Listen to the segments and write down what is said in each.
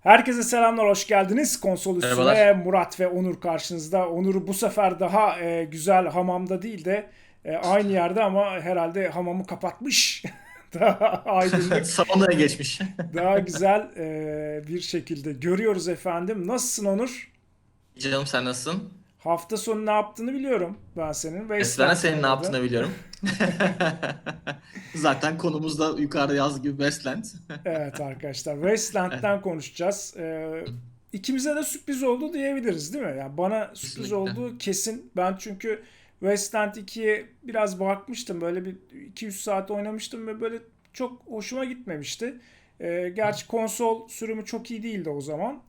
Herkese selamlar, hoş geldiniz. Konsol üstüne. Murat ve Onur karşınızda. Onur bu sefer daha e, güzel hamamda değil de e, aynı yerde ama herhalde hamamı kapatmış. daha aydınlık, Salonlara geçmiş. daha güzel e, bir şekilde görüyoruz efendim. Nasılsın Onur? Canım sen nasılsın? Hafta sonu ne yaptığını biliyorum ben senin. Esra'na Wasteland senin ne yaptığını biliyorum. Zaten konumuzda yukarıda yaz gibi Westland. Evet arkadaşlar Wasteland'den konuşacağız. Ee, ikimize de sürpriz oldu diyebiliriz değil mi? Yani bana sürpriz Kesinlikle. oldu kesin. Ben çünkü Wasteland 2'ye biraz bakmıştım. Böyle bir 200 saat oynamıştım ve böyle çok hoşuma gitmemişti. Ee, gerçi konsol sürümü çok iyi değildi o zaman.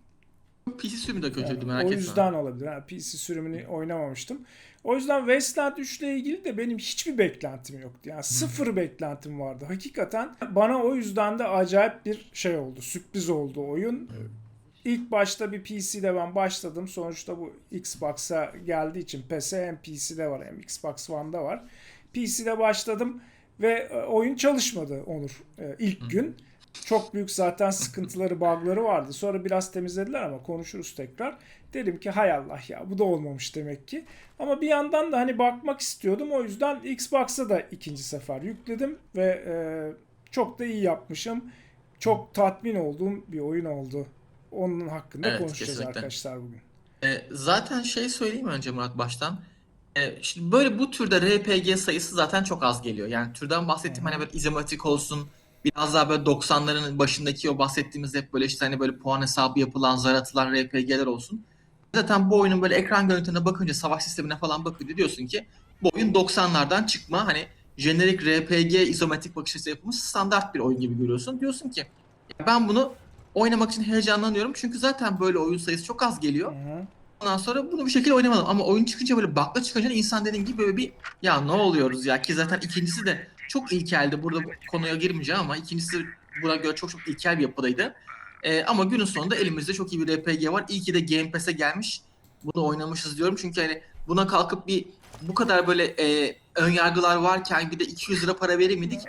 PC sürümü de kötüydü Yani merak o etme. yüzden olabilir. Yani PC sürümünü oynamamıştım. O yüzden Wasteland 3 ile ilgili de benim hiçbir beklentim yoktu. Yani sıfır beklentim vardı. Hakikaten bana o yüzden de acayip bir şey oldu. Sürpriz oldu oyun. İlk başta bir PC'de ben başladım. Sonuçta bu Xbox'a geldiği için PS hem PC'de var hem Xbox One'da var. PC'de başladım ve e, oyun çalışmadı Onur e, ilk gün. Çok büyük zaten sıkıntıları, bug'ları vardı. Sonra biraz temizlediler ama konuşuruz tekrar. Dedim ki hay Allah ya bu da olmamış demek ki. Ama bir yandan da hani bakmak istiyordum. O yüzden Xbox'a da ikinci sefer yükledim ve e, çok da iyi yapmışım. Çok tatmin olduğum bir oyun oldu. Onun hakkında Evet, konuşacağız kesinlikle. arkadaşlar bugün. E, zaten şey söyleyeyim önce Murat baştan. E, şimdi böyle bu türde RPG sayısı zaten çok az geliyor. Yani türden bahsettiğim hani böyle izometrik olsun. Biraz daha böyle 90'ların başındaki o bahsettiğimiz hep böyle işte hani böyle puan hesabı yapılan, zar atılan RPG'ler olsun. Zaten bu oyunun böyle ekran görüntülerine bakınca savaş sistemine falan bakınca diyorsun ki bu oyun 90'lardan çıkma hani jenerik RPG izometrik bakış açısı yapılmış standart bir oyun gibi görüyorsun. Diyorsun ki "Ya ben bunu oynamak için heyecanlanıyorum çünkü zaten böyle oyun sayısı çok az geliyor. Hı hı. Ondan sonra bunu bir şekilde oynamadım. Ama oyun çıkınca böyle bakla çıkınca insan dediğin gibi böyle bir ya ne oluyoruz ya ki zaten ikincisi de çok ilkeldi. Burada bu konuya girmeyeceğim ama ikincisi buna göre çok çok ilkel bir yapıdaydı. Ee, ama günün sonunda elimizde çok iyi bir RPG var. İyi ki de Game Pass'e gelmiş. Bunu oynamışız diyorum. Çünkü hani buna kalkıp bir bu kadar böyle e, ön yargılar varken bir de 200 lira para verir miydik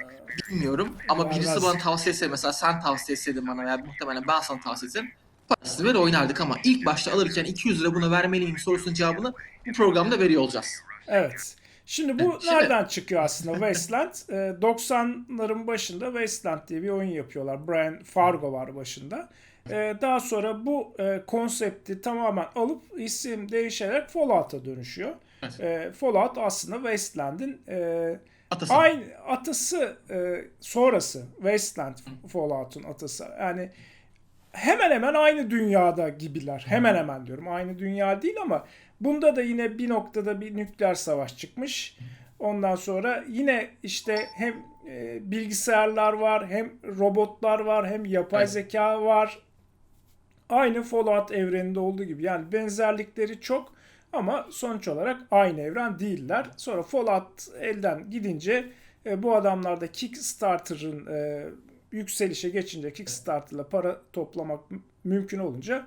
bilmiyorum. Ama birisi bana tavsiye etse mesela sen tavsiye etseydin bana ya muhtemelen ben sana tavsiye etsem parasını ver oynardık ama ilk başta alırken 200 lira bunu vermeli miyim sorusunun cevabını bu programda veriyor olacağız. Evet. Şimdi bu Şimdi- nereden çıkıyor aslında Wasteland? Ee, 90'ların başında Wasteland diye bir oyun yapıyorlar. Brian Fargo var başında. Ee, daha sonra bu e, konsepti tamamen alıp isim değişerek Fallout'a dönüşüyor. Evet. Ee, Fallout aslında Wasteland'in e, Atası. aynı atası e, sonrası Wasteland Fallout'un atası. Yani hemen hemen aynı dünyada gibiler. Hemen hemen diyorum. Aynı dünya değil ama bunda da yine bir noktada bir nükleer savaş çıkmış. Ondan sonra yine işte hem e, bilgisayarlar var, hem robotlar var, hem yapay Evet. zeka var. Aynı Fallout evreninde olduğu gibi. Yani benzerlikleri çok ama sonuç olarak aynı evren değiller. Sonra Fallout elden gidince e, bu adamlar da Kickstarter'ın e, yükselişe geçince Kickstarter'la para toplamak mümkün olunca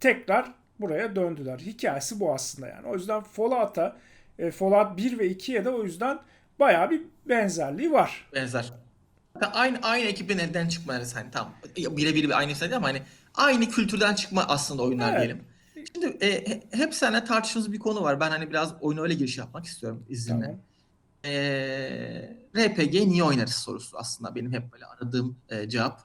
tekrar buraya döndüler. Hikayesi bu aslında yani. O yüzden Fallout'a e, Fallout 1 ve 2'ye de o yüzden bayağı bir benzerliği var. Benzer. Aynı aynı ekibin elden çıkmaları hani tam birebir bir aynı değil ama hani aynı kültürden çıkma aslında oyunlar Evet. diyelim. Şimdi e, he- hep seninle tartıştığımız bir konu var. Ben hani biraz oyuna öyle giriş yapmak istiyorum izninle. Tamam. Ee, RPG niye oynarız sorusu aslında benim hep böyle aradığım e, cevap.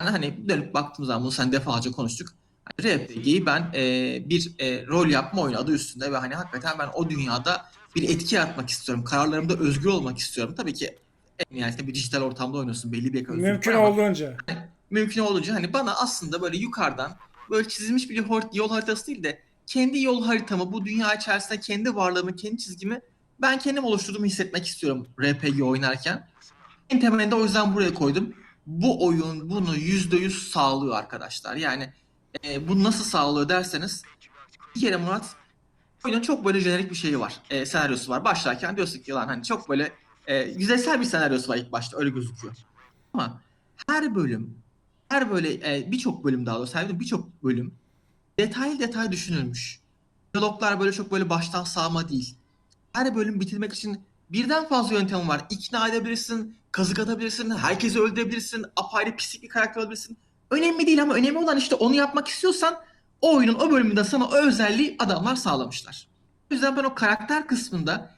Yani hani dönüp baktığım zaman bunu sen defalarca konuştuk. Hani RPG'yi ben e, bir e, rol yapma oyunu adı üstünde ve hani hakikaten ben o dünyada bir etki yaratmak istiyorum. Kararlarımda özgür olmak istiyorum. Tabii ki en nihayetinde bir dijital ortamda oynuyorsun. Belli bir özgürlük Mümkün ama olduğunca. mümkün olunca hani bana aslında böyle yukarıdan böyle çizilmiş bir yol haritası değil de kendi yol haritamı, bu dünya içerisinde kendi varlığımı, kendi çizgimi ben kendim oluşturduğumu hissetmek istiyorum RPG oynarken. En temelinde o yüzden buraya koydum. Bu oyun bunu %100 sağlıyor arkadaşlar. Yani e, bu nasıl sağlıyor derseniz bir kere Murat oyunun çok böyle jenerik bir şeyi var. E, senaryosu var. Başlarken diyorsun ki lan hani çok böyle e, yüzeysel bir senaryosu var ilk başta öyle gözüküyor. Ama her bölüm her böyle e, birçok bölüm daha doğrusu birçok bölüm detay detay düşünülmüş. Diyaloglar böyle çok böyle baştan sağma değil. Her bölüm bitirmek için birden fazla yöntem var. İkna edebilirsin, kazık atabilirsin, herkesi öldürebilirsin, apayrı pislik bir karakter olabilirsin. Önemli değil ama önemli olan işte onu yapmak istiyorsan o oyunun o bölümünde sana o özelliği adamlar sağlamışlar. O yüzden ben o karakter kısmında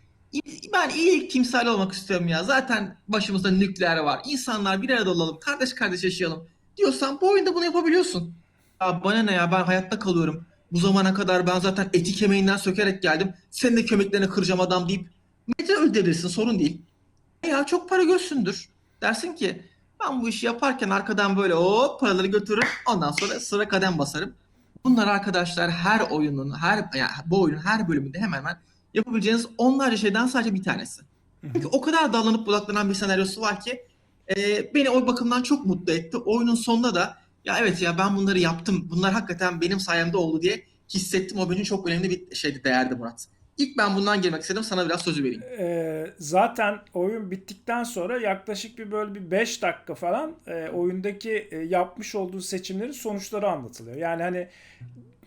ben iyilik timsali olmak istiyorum ya. Zaten başımızda nükleer var. İnsanlar bir arada olalım, kardeş kardeş yaşayalım diyorsan bu oyunda bunu yapabiliyorsun. Ya bana ne ya ben hayatta kalıyorum. Bu zamana kadar ben zaten eti kemiğinden sökerek geldim. Senin de kemiklerini kıracağım adam deyip Mete öldürebilirsin sorun değil. Ya çok para görsündür. Dersin ki ben bu işi yaparken arkadan böyle o paraları götürürüm. Ondan sonra sıra kadem basarım. Bunlar arkadaşlar her oyunun, her yani bu oyunun her bölümünde hemen hemen yapabileceğiniz onlarca şeyden sadece bir tanesi. Çünkü o kadar dallanıp budaklanan bir senaryosu var ki e, beni o bakımdan çok mutlu etti. Oyunun sonunda da ya evet ya ben bunları yaptım. Bunlar hakikaten benim sayemde oldu diye hissettim. O benim çok önemli bir şeydi, değerdi Murat. İlk ben bundan girmek istedim. Sana biraz sözü vereyim. Ee, zaten oyun bittikten sonra yaklaşık bir böyle bir 5 dakika falan e, oyundaki e, yapmış olduğu seçimlerin sonuçları anlatılıyor. Yani hani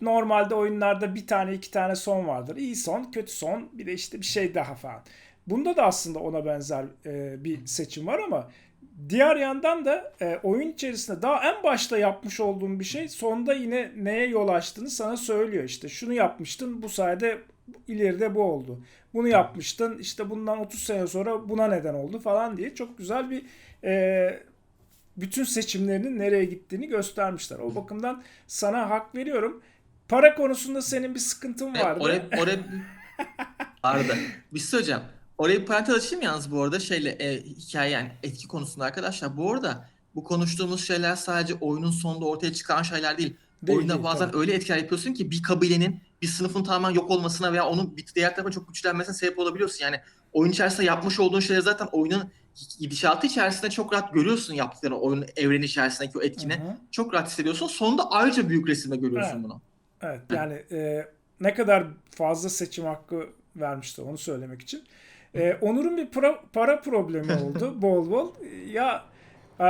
normalde oyunlarda bir tane iki tane son vardır. İyi son, kötü son, bir de işte bir şey daha falan. Bunda da aslında ona benzer e, bir seçim var ama diğer yandan da e, oyun içerisinde daha en başta yapmış olduğun bir şey sonda yine neye yol açtığını sana söylüyor. İşte şunu yapmıştın bu sayede ileride bu oldu. Bunu yapmıştın işte bundan 30 sene sonra buna neden oldu falan diye çok güzel bir e, bütün seçimlerinin nereye gittiğini göstermişler. O bakımdan sana hak veriyorum. Para konusunda senin bir sıkıntın vardı. Oraya, oraya... Arda. Bir şey söyleyeceğim. Orayı parantez açayım yalnız bu arada şeyle e, hikaye yani etki konusunda arkadaşlar. Bu arada bu konuştuğumuz şeyler sadece oyunun sonunda ortaya çıkan şeyler değil. Değil, Oyunda değil, bazen tabii. öyle etkiler yapıyorsun ki bir kabilenin bir sınıfın tamamen yok olmasına veya onun bir diğer tarafa çok güçlenmesine sebep olabiliyorsun. Yani oyun içerisinde yapmış olduğun şeyler zaten oyunun gidişatı içerisinde çok rahat görüyorsun yaptıklarını oyunun evreni içerisindeki o etkini. Hı hı. Çok rahat hissediyorsun. Sonunda ayrıca büyük resimde görüyorsun Evet. bunu. Evet yani e, ne kadar fazla seçim hakkı vermişti onu söylemek için. E, Onur'un bir pro- para problemi oldu bol bol. Ya e,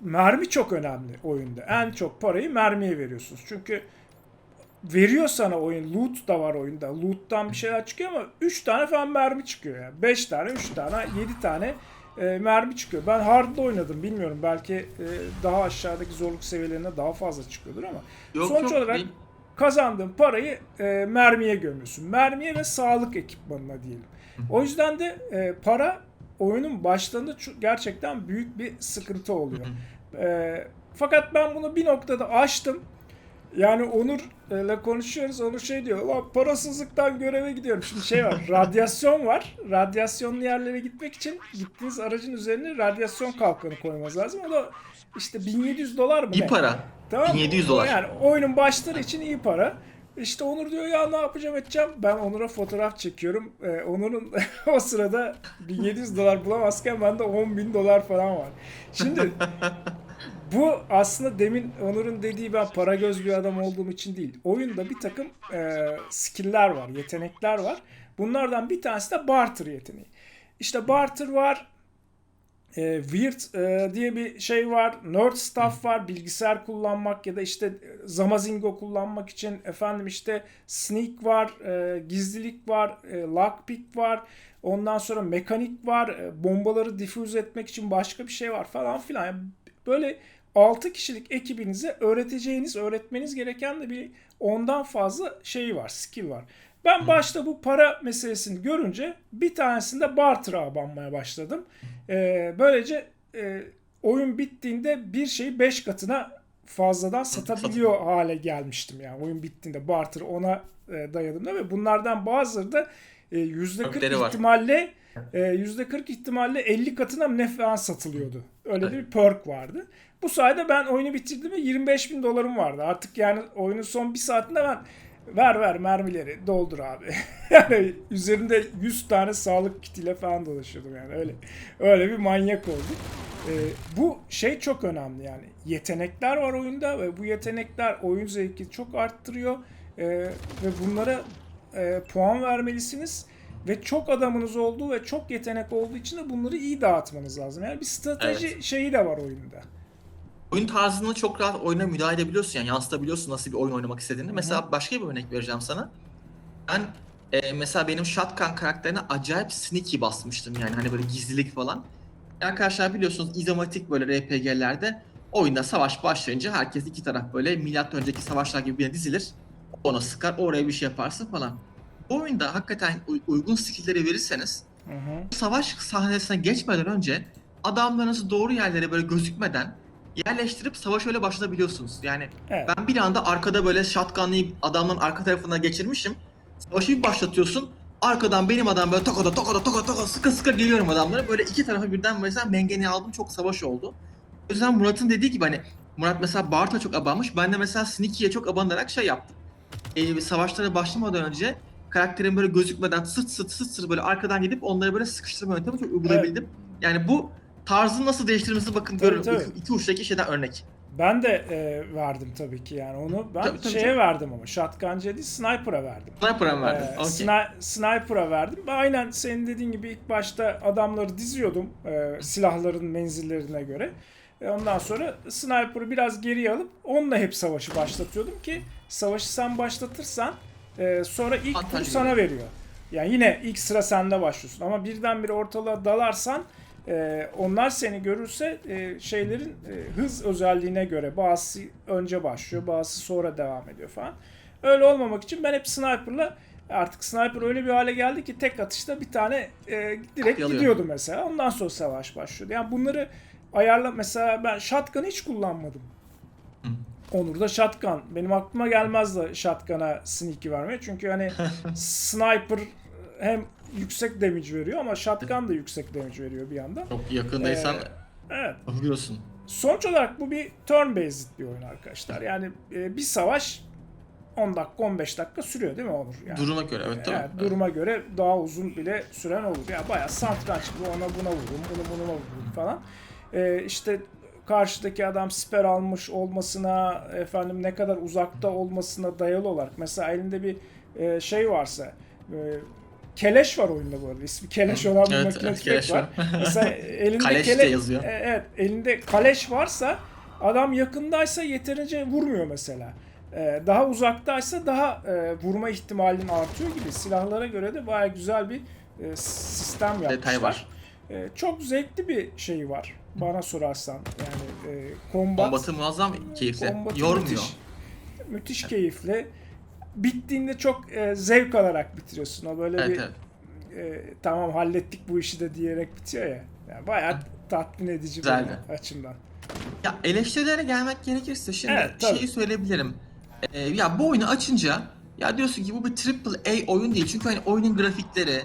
mermi çok önemli oyunda. En çok parayı mermiye veriyorsunuz. Çünkü veriyor sana oyun. Loot da var oyunda. Loot'tan bir şeyler çıkıyor ama 3 tane falan mermi çıkıyor yani. 5 tane, 3 tane, 7 tane e, mermi çıkıyor. Ben hard'da oynadım bilmiyorum. Belki e, daha aşağıdaki zorluk seviyelerine daha fazla çıkıyordur ama Yok sonuç yok olarak değil. kazandığın parayı e, mermiye gömüyorsun. Mermiye ve sağlık ekipmanına diyelim. O yüzden de e, para oyunun başlarında gerçekten büyük bir sıkıntı oluyor. E, fakat ben bunu bir noktada aştım. Yani Onur'la konuşuyoruz. Onur şey diyor. Ulan parasızlıktan göreve gidiyorum. Şimdi şey var. radyasyon var. Radyasyonlu yerlere gitmek için gittiğiniz aracın üzerine radyasyon kalkanı koymanız lazım. O da işte 1700 dolar mı İyi ne? para. Tamam mı? 1700 dolar. Yani oyunun başları için iyi para. İşte Onur diyor ya ne yapacağım edeceğim. Ben Onur'a fotoğraf çekiyorum. Ee, Onur'un o sırada 1700 dolar bulamazken bende 10 bin dolar falan var. Şimdi bu aslında demin Onur'un dediği ben para göz bir adam olduğum için değil. Oyunda bir takım e, skill'ler var, yetenekler var. Bunlardan bir tanesi de barter yeteneği. İşte barter var, e, weird e, diye bir şey var. Nerd stuff var. Bilgisayar kullanmak ya da işte Zamazingo kullanmak için efendim işte sneak var, e, gizlilik var, e, lockpick var. Ondan sonra mekanik var. e, bombaları diffuse etmek için başka bir şey var falan filan. Yani böyle 6 kişilik ekibinize öğreteceğiniz, öğretmeniz gereken de bir ondan fazla şey var, skill var. Ben başta bu para meselesini görünce bir tanesinde barter'a abanmaya başladım. Ee, böylece e, oyun bittiğinde bir şeyi 5 katına fazladan satabiliyor hale gelmiştim yani oyun bittiğinde barter ona e, dayadım da ve bunlardan bazıları da e, %40 Perkleri var. ihtimalle e, %40 ihtimalle 50 katına mı ne falan satılıyordu. Öyle de bir perk vardı. Bu sayede ben oyunu bitirdim ve 25 bin dolarım vardı. Artık yani oyunun son bir saatinde ben ver ver mermileri doldur abi. yani üzerinde 100 tane sağlık kitiyle falan dolaşıyordum yani öyle öyle bir manyak oldum. Ee, bu şey çok önemli yani yetenekler var oyunda ve bu yetenekler oyun zevki çok arttırıyor Ee, ve bunlara e, puan vermelisiniz ve çok adamınız olduğu ve çok yetenek olduğu için de bunları iyi dağıtmanız lazım. Yani bir strateji şeyi de var oyunda. Oyun tarzını çok rahat oyuna müdahale edebiliyorsun yani yansıtabiliyorsun nasıl bir oyun oynamak istediğini. Mesela başka bir örnek vereceğim sana. Ben e, mesela benim Shotgun karakterine acayip sneaky basmıştım yani hani böyle gizlilik falan. Arkadaşlar biliyorsunuz izometrik böyle RPG'lerde oyunda savaş başlayınca herkes iki taraf böyle milattan önceki savaşlar gibi birine dizilir. Ona sıkar, oraya bir şey yaparsın falan. Bu oyunda hakikaten uy- uygun skill'leri verirseniz Hı hı. savaş sahnesine geçmeden önce adamlarınızı doğru yerlere böyle gözükmeden yerleştirip savaş öyle başlatabiliyorsunuz. Yani Evet. ben bir anda arkada böyle shotgunlayıp adamın arka tarafına geçirmişim. Savaşı bir başlatıyorsun. Arkadan benim adam böyle tokoda tokoda tokoda tokoda sıkı sıkı geliyorum adamlara. Böyle iki tarafa birden mesela mengeni aldım çok savaş oldu. O yüzden Murat'ın dediği gibi hani Murat mesela Bart'a çok abanmış. Ben de mesela Sneaky'ye çok abanarak şey yaptım. Ee, savaşlara başlamadan önce karakterin böyle gözükmeden sırt sırt sırt sırt böyle arkadan gidip onları böyle sıkıştırma yöntemi çok uygulayabildim. Yani bu tarzın nasıl değiştirmemizi bakın Tabii, görün. tabii. İki, iki uçtaki şeyden örnek. Ben de e, verdim tabii ki yani onu ben Tabii, tabii, şeye tabii. verdim ama shotguncuya değil sniper'a verdim. Sniper'a mı verdin? Ee, Okey. sni- sniper'a verdim. Ben aynen senin dediğin gibi ilk başta adamları diziyordum e, silahların menzillerine göre. E, ondan sonra sniper'ı biraz geriye alıp onunla hep savaşı başlatıyordum ki savaşı sen başlatırsan e, sonra ilk tur sana veriyor. Yani yine ilk sıra sende başlıyorsun ama birdenbire ortalığa dalarsan e, onlar seni görürse e, şeylerin e, hız özelliğine göre bazısı önce başlıyor bazısı sonra devam ediyor falan. Öyle olmamak için ben hep sniper'la artık sniper öyle bir hale geldi ki tek atışta bir tane e, direkt Yalıyor. gidiyordu mesela. Ondan sonra savaş başlıyordu. Yani bunları ayarla mesela ben shotgun hiç kullanmadım. Hı. Onur'da shotgun. Benim aklıma gelmezdi shotgun'a sneaky vermeye. Çünkü hani sniper hem yüksek damage veriyor ama shotgun da yüksek damage veriyor bir yandan. Çok yakındaysan Ee, Evet. biliyorsun. Sonuç olarak bu bir turn based bir oyun arkadaşlar. Yani e, bir savaş 10 dakika 15 dakika sürüyor değil mi Onur? Yani, Duruma göre evet tabii. Evet, duruma göre daha uzun bile süren olur. Ya bayağı satranç gibi ona buna vururum, bunu buna vururum falan. Ee, işte karşıdaki adam siper almış olmasına, efendim ne kadar uzakta olmasına dayalı olarak. Mesela elinde bir e, şey varsa, e, Keleş var oyunda bu arada. İsmi Keleş olan bir Evet, makine evet, Keleş var. var. Mesela elinde Kaleş de kele- yazıyor. E, Evet, elinde kaleş varsa adam yakındaysa yeterince vurmuyor mesela. Ee, daha uzaktaysa daha e, vurma ihtimalin artıyor gibi. Silahlara göre de baya güzel bir e, sistem yapmışlar. Detay var. E, çok zevkli bir şey var bana sorarsan. Yani e, combat, Kombatı muazzam keyifli. combat'ı Yormuyor. Müthiş, müthiş keyifli. Bittiğinde çok e, zevk alarak bitiriyorsun. O böyle Evet bir evet. e, tamam hallettik bu işi de diyerek bitiyor ya. Yani bayağı tatmin edici Güzeldi. benim açımdan. Ya eleştirilere gelmek gerekirse şimdi Evet, tabii. şeyi söyleyebilirim. Ee, ya bu oyunu açınca ya diyorsun ki bu bir triple A oyun değil. Çünkü hani oyunun grafikleri,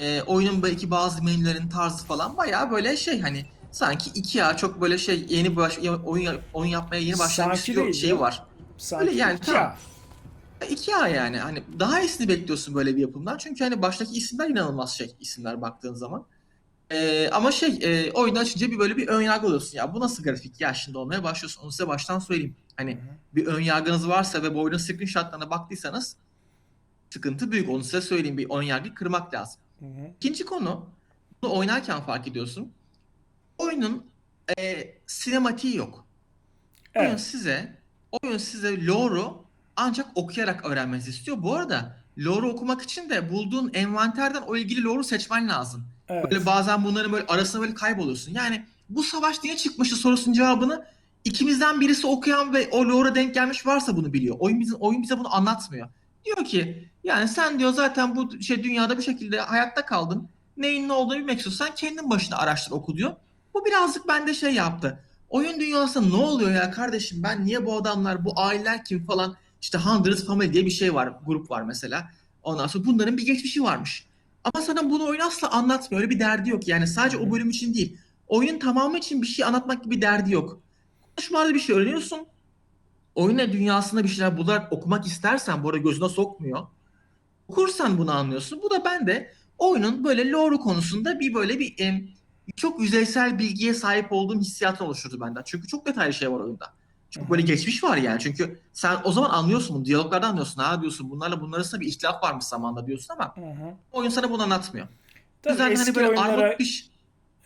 e, oyunun belki bazı menülerin tarzı falan bayağı böyle şey hani sanki 2A çok böyle şey yeni baş, ya- oyun oyun yapmaya yeni başlamış bir şey ya. var. Sanki yani, iki tamam. Ya. 2A yani hani daha iyisini bekliyorsun böyle bir yapımdan. Çünkü hani baştaki isimler inanılmaz şey isimler baktığın zaman. Ee, ama şey e, oyunu açınca bir böyle bir ön yargı oluyorsun. Ya bu nasıl grafik ya şimdi olmaya başlıyorsun. Onu size baştan söyleyeyim. Hani Hı hı. bir ön yargınız varsa ve bu oyunun screenshotlarına baktıysanız sıkıntı büyük. Onu size söyleyeyim. Bir ön yargı kırmak lazım. Hı hı. İkinci konu bunu oynarken fark ediyorsun. Oyunun e, sinematiği yok. Oyun Evet. size oyun size lore'u ancak okuyarak öğrenmenizi istiyor. Bu arada lore'u okumak için de bulduğun envanterden o ilgili lore'u seçmen lazım. Evet. Böyle bazen bunların böyle arasında böyle kayboluyorsun. Yani bu savaş niye çıkmıştı sorusunun cevabını ikimizden birisi okuyan ve o lore'a denk gelmiş varsa bunu biliyor. Oyun bize, oyun bize bunu anlatmıyor. Diyor ki yani sen diyor zaten bu şey dünyada bir şekilde hayatta kaldın. Neyin ne olduğunu bilmek istiyorsan kendin başına araştır oku diyor. Bu birazcık bende şey yaptı. Oyun dünyasında ne oluyor ya kardeşim ben niye bu adamlar bu aileler kim falan işte Hundreds Family diye bir şey var grup var mesela. Ondan sonra bunların bir geçmişi varmış. Ama sana bunu oyun asla anlatmıyor. Öyle bir derdi yok. Yani sadece o bölüm için değil. Oyunun tamamı için bir şey anlatmak gibi bir derdi yok. Konuşmalarda bir şey öğreniyorsun. Oyuna dünyasında bir şeyler bularak okumak istersen bu arada gözüne sokmuyor. Okursan bunu anlıyorsun. Bu da bende oyunun böyle lore konusunda bir böyle bir em, çok yüzeysel bilgiye sahip olduğum hissiyatını oluşturdu benden. Çünkü çok detaylı şey var oyunda. Çok böyle geçmiş var yani. Çünkü sen o zaman anlıyorsun bunu. Diyaloglardan anlıyorsun. Ha diyorsun bunlarla bunlar arasında bir ihtilaf varmış zamanda diyorsun ama Hı hı. oyun sana bunu anlatmıyor. Tabii Güzel eski hani böyle oyunlara bir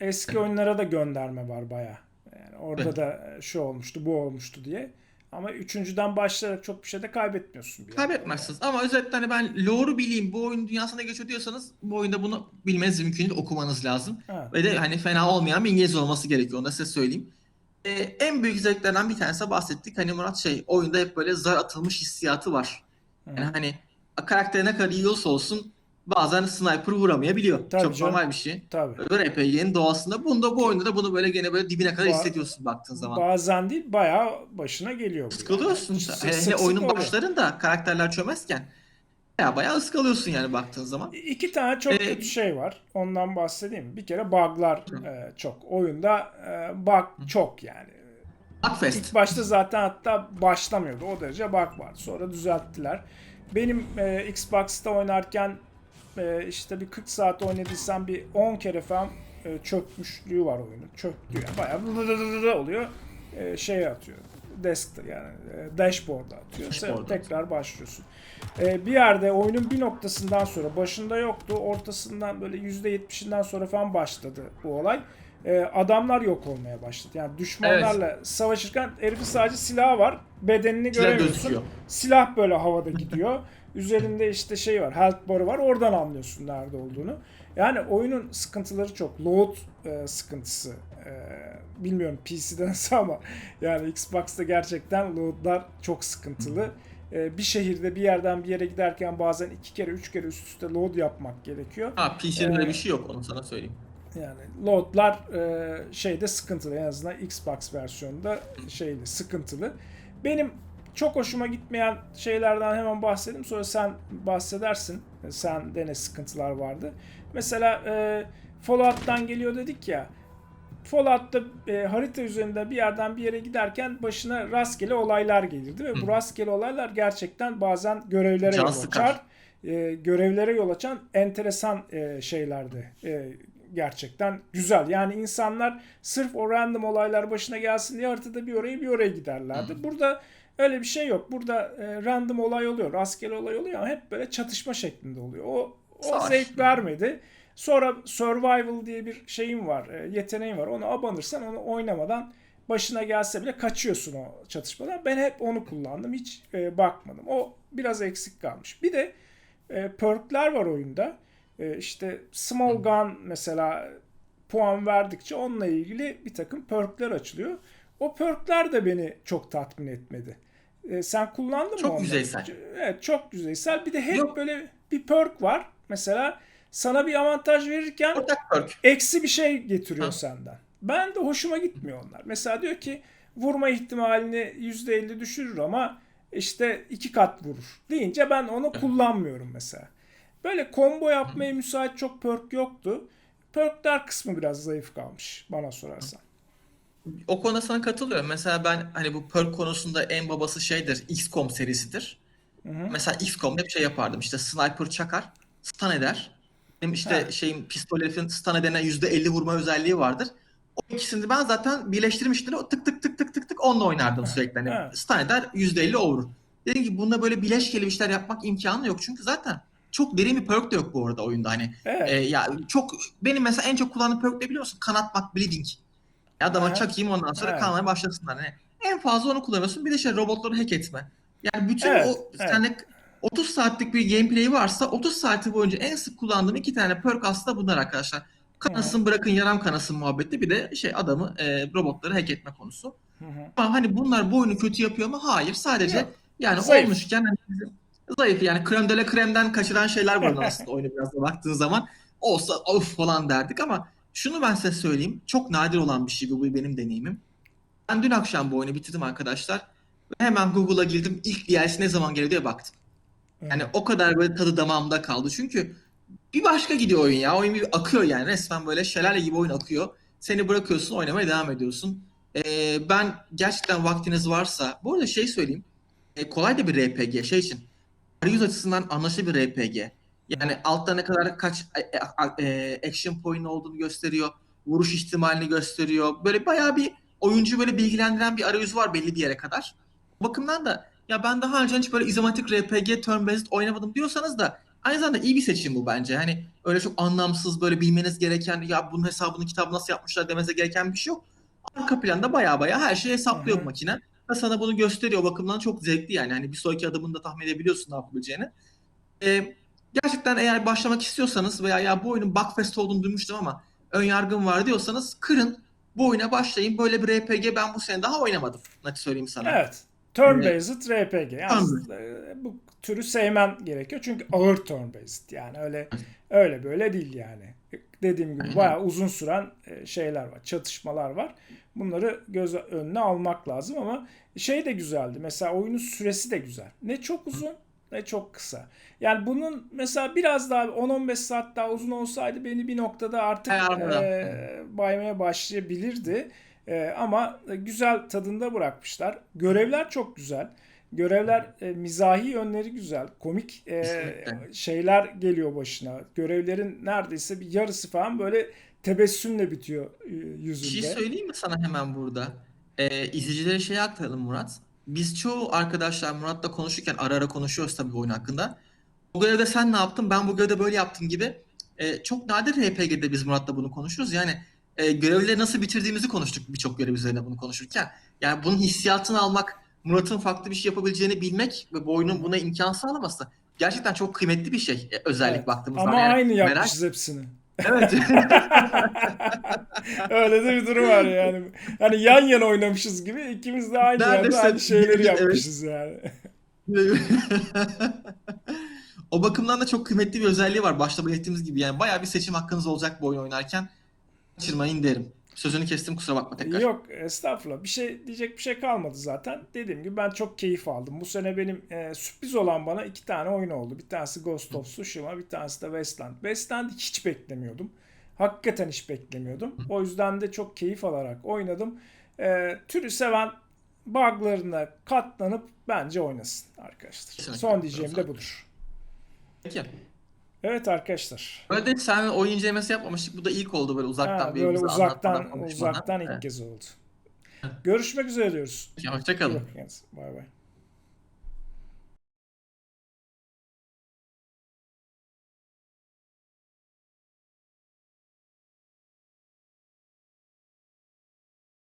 eski oyunlara da gönderme var baya. Yani orada da şu olmuştu, bu olmuştu diye. Ama üçüncüden başlayarak çok bir şey de kaybetmiyorsun. Bir Kaybetmezsiniz. Ama özetle hani ben lore'u bileyim, bu oyun dünyasında geçiyor diyorsanız bu oyunda bunu bilmeniz mümkün değil, okumanız lazım. Evet. Ve de hani fena olmayan bir İngilizce olması gerekiyor. Onu da size söyleyeyim. Ee, en büyük zevklerden bir tanesi bahsettik. Hani Murat şey oyunda hep böyle zar atılmış hissiyatı var. Yani hani karakter ne kadar iyi olsa olsun bazen sniper vuramayabiliyor. Tabii Çok canım. normal bir şey. Tabii. Böyle RPG'nin doğasında. Bunda bu oyunda da bunu böyle gene böyle dibine kadar Ba- hissediyorsun baktığın zaman. Bazen değil bayağı başına geliyor. bu Iskalıyorsun. yani. Sık sık hele sık oyunun oluyor. başlarında karakterler çömezken bayağı bayağı ıskalıyorsun yani baktığın zaman. İki tane çok Ee, kötü şey var. Ondan bahsedeyim. Bir kere bug'lar e, çok. Oyunda e, bug çok yani. Bugfest. İlk başta zaten hatta başlamıyordu. O derece bug vardı. Sonra düzelttiler. Benim e, Xbox'ta oynarken e, işte bir 40 saat oynadıysam bir 10 kere falan e, çökmüşlüğü var oyunun. Çöktü yani. Bayağı oluyor. E, şey atıyor. Desk'te yani e, dashboard'a atıyor. Sen Dashboard'a tekrar başlıyorsun. E, bir yerde oyunun bir noktasından sonra başında yoktu. Ortasından böyle %70'inden sonra falan başladı bu olay. E, adamlar yok olmaya başladı. Yani düşmanlarla savaşırken herifin sadece silahı var. Bedenini Silah göremiyorsun. gözüküyor. Silah böyle havada gidiyor. Üzerinde işte şey var, health barı var. Oradan anlıyorsun nerede olduğunu. Yani oyunun sıkıntıları çok. Load e, sıkıntısı. E, bilmiyorum PC'de nasıl ama yani Xbox'ta gerçekten loadlar çok sıkıntılı. E, bir şehirde bir yerden bir yere giderken bazen iki kere üç kere üst üste load yapmak gerekiyor. Ha öyle Ee, bir şey yok onu sana söyleyeyim. Yani loadlar e, şeyde sıkıntılı en azından Xbox versiyonunda şeyli sıkıntılı. Benim çok hoşuma gitmeyen şeylerden hemen bahsedeyim sonra sen bahsedersin. Sende ne sıkıntılar vardı. Mesela e, Fallout'tan geliyor dedik ya. Fallout'ta e, harita üzerinde bir yerden bir yere giderken başına rastgele olaylar gelirdi ve bu rastgele olaylar gerçekten bazen görevlere Can yol açar. E, görevlere yol açan enteresan e, şeylerdi. E, gerçekten güzel. Yani insanlar sırf o random olaylar başına gelsin diye haritada bir oraya bir oraya giderlerdi. Burada öyle bir şey yok. Burada e, random olay oluyor, rastgele olay oluyor ama hep böyle çatışma şeklinde oluyor. O o Savaş. zevk vermedi. Sonra survival diye bir şeyim var, e, yeteneğim var. Onu abanırsan onu oynamadan başına gelse bile kaçıyorsun o çatışmadan. Ben hep onu kullandım. Hiç e, bakmadım. O biraz eksik kalmış. Bir de e, perkler var oyunda. E, işte small gun mesela puan verdikçe onunla ilgili bir takım perkler açılıyor. O perkler de beni çok tatmin etmedi. E, sen kullandın Çok mı onları? yüzeysel. Evet çok yüzeysel. Bir de hep Yok. böyle bir perk var. Mesela sana bir avantaj verirken eksi bir şey getiriyor Ha. senden. Ben de hoşuma gitmiyor onlar. Mesela diyor ki vurma ihtimalini %50 düşürür ama işte iki kat vurur deyince ben onu kullanmıyorum mesela. Böyle combo yapmaya müsait çok perk yoktu. Perkler kısmı biraz zayıf kalmış bana sorarsan. O konuda sana katılıyorum. Mesela ben hani bu perk konusunda en babası şeydir. XCOM serisidir. Hı hı. Mesela XCOM'da hep şey yapardım. İşte sniper çakar, stun eder. Benim işte Ha. şeyin pistol herifin stun edene %50 vurma özelliği vardır. O ikisini ben zaten birleştirmiştim. O tık tık tık tık tık tık onunla oynardım sürekli. Hani Ha. stun eder %50 o vurur. Dedim ki bunda böyle bileşkeli bir şeyler yapmak imkanı yok. Çünkü zaten çok derin bir perk de yok bu arada oyunda hani. Evet. Ee, ya çok benim mesela en çok kullandığım perk ne biliyor musun? Kanatmak, bleeding. Adama Aha. çakayım ondan sonra Evet. kanamaya başlasınlar. Hani en fazla onu kullanıyorsun. Bir de şey robotları hack etme. Yani bütün Evet, o evet. sende 30 saatlik bir gameplay varsa 30 saati boyunca en sık kullandığım iki tane perk aslında bunlar arkadaşlar. Kanasın bırakın yaram kanasın muhabbeti bir de şey adamı e, robotları hack etme konusu. Hı hı. Ama hani bunlar bu oyunu kötü yapıyor mu? Hayır. Sadece Yok. yani Zayıf. olmuşken hani bizim- zayıf yani krem de la kremden kaçıran şeyler var aslında oyunu biraz da baktığın zaman. Olsa of falan derdik ama şunu ben size söyleyeyim. Çok nadir olan bir şey bu, bu benim deneyimim. Ben dün akşam bu oyunu bitirdim arkadaşlar. Ve hemen Google'a girdim. İlk DLC ne zaman geliyor diye baktım. Yani o kadar böyle tadı damağımda kaldı. Çünkü bir başka gidiyor oyun ya. Oyun bir akıyor yani. Resmen böyle şelale gibi oyun akıyor. Seni bırakıyorsun oynamaya devam ediyorsun. Ee, ben gerçekten vaktiniz varsa bu arada şey söyleyeyim. E, kolay da bir RPG şey için. Arayüz açısından anlaşılır bir RPG. Yani altta ne kadar kaç e, e, e, action point olduğunu gösteriyor. Vuruş ihtimalini gösteriyor. Böyle bayağı bir oyuncu böyle bilgilendiren bir arayüzü var belli bir yere kadar. O bakımdan da ya ben daha önce hiç böyle izometrik RPG turn based oynamadım diyorsanız da aynı zamanda iyi bir seçim bu bence. Hani öyle çok anlamsız böyle bilmeniz gereken ya bunun hesabını kitabı nasıl yapmışlar demenize gereken bir şey yok. Arka planda baya baya her şeyi hesaplıyor Hı hı. bu makine. da sana bunu gösteriyor. O bakımdan çok zevkli yani. Hani bir sonraki adımını da tahmin edebiliyorsun ne yapabileceğini. Ee, gerçekten eğer başlamak istiyorsanız veya ya bu oyunun Bugfest olduğunu duymuştum ama ön yargım var diyorsanız kırın bu oyuna başlayın. Böyle bir RPG ben bu sene daha oynamadım. Net söyleyeyim sana. Evet. Turn-based RPG. Yani Turn-based. e, bu türü sevmen gerekiyor. Çünkü ağır turn-based. Yani öyle öyle böyle değil yani. Dediğim gibi bayağı uzun süren e, şeyler var. Çatışmalar var. Bunları göz önüne almak lazım ama şey de güzeldi. Mesela oyunun süresi de güzel. Ne çok uzun ne çok kısa. Yani bunun mesela biraz daha 10-15 saat daha uzun olsaydı beni bir noktada artık e, baymaya başlayabilirdi. E, ama güzel tadında bırakmışlar. Görevler çok güzel. Görevler e, mizahi yönleri güzel. Komik e, şeyler geliyor başına. Görevlerin neredeyse bir yarısı falan böyle tebessümle bitiyor e, Bir şey yüzünde. söyleyeyim mi sana hemen burada? Ee, izleyicilere şey aktaralım Murat. Biz çoğu arkadaşlar Murat'la konuşurken ara ara konuşuyoruz tabii bu oyun hakkında. Bu görevde sen ne yaptın? Ben bu görevde böyle yaptım gibi. Ee, çok nadir RPG'de biz Murat'la bunu konuşuruz. Yani e, görevleri nasıl bitirdiğimizi konuştuk birçok görev üzerine bunu konuşurken. Yani bunun hissiyatını almak, Murat'ın farklı bir şey yapabileceğini bilmek ve bu oyunun buna imkan sağlaması gerçekten çok kıymetli bir şey. e, özellik Evet. baktığımızda. Ama Yani aynı merak- yapmışız hepsini. Evet. Öyle de bir durum var yani. Hani yan yana oynamışız gibi ikimiz de aynı Neredeyse yerde aynı şeyleri evet. yapmışız yani. O bakımdan da çok kıymetli bir özelliği var. Başta belirttiğimiz gibi yani bayağı bir seçim hakkınız olacak bu oyunu oynarken. Kaçırmayın derim. Sözünü kestim kusura bakma tekrar. Yok estağfurullah. Bir şey diyecek bir şey kalmadı zaten. Dediğim gibi ben çok keyif aldım. Bu sene benim e, sürpriz olan bana iki tane oyun oldu. Bir tanesi Ghost of Tsushima, bir tanesi de Westland. Westland'i hiç beklemiyordum. Hakikaten hiç beklemiyordum. O yüzden de çok keyif alarak oynadım. E, türü seven buglarına katlanıp bence oynasın arkadaşlar. Son diyeceğim de budur. Peki. Evet arkadaşlar. Böyle sen oyun incelemesi yapmamıştık. Bu da ilk oldu böyle uzaktan Ha, böyle birbirimize uzaktan uzaktan ilk Evet. kez oldu. Görüşmek üzere diyoruz. Hoşçakalın. Bay bay.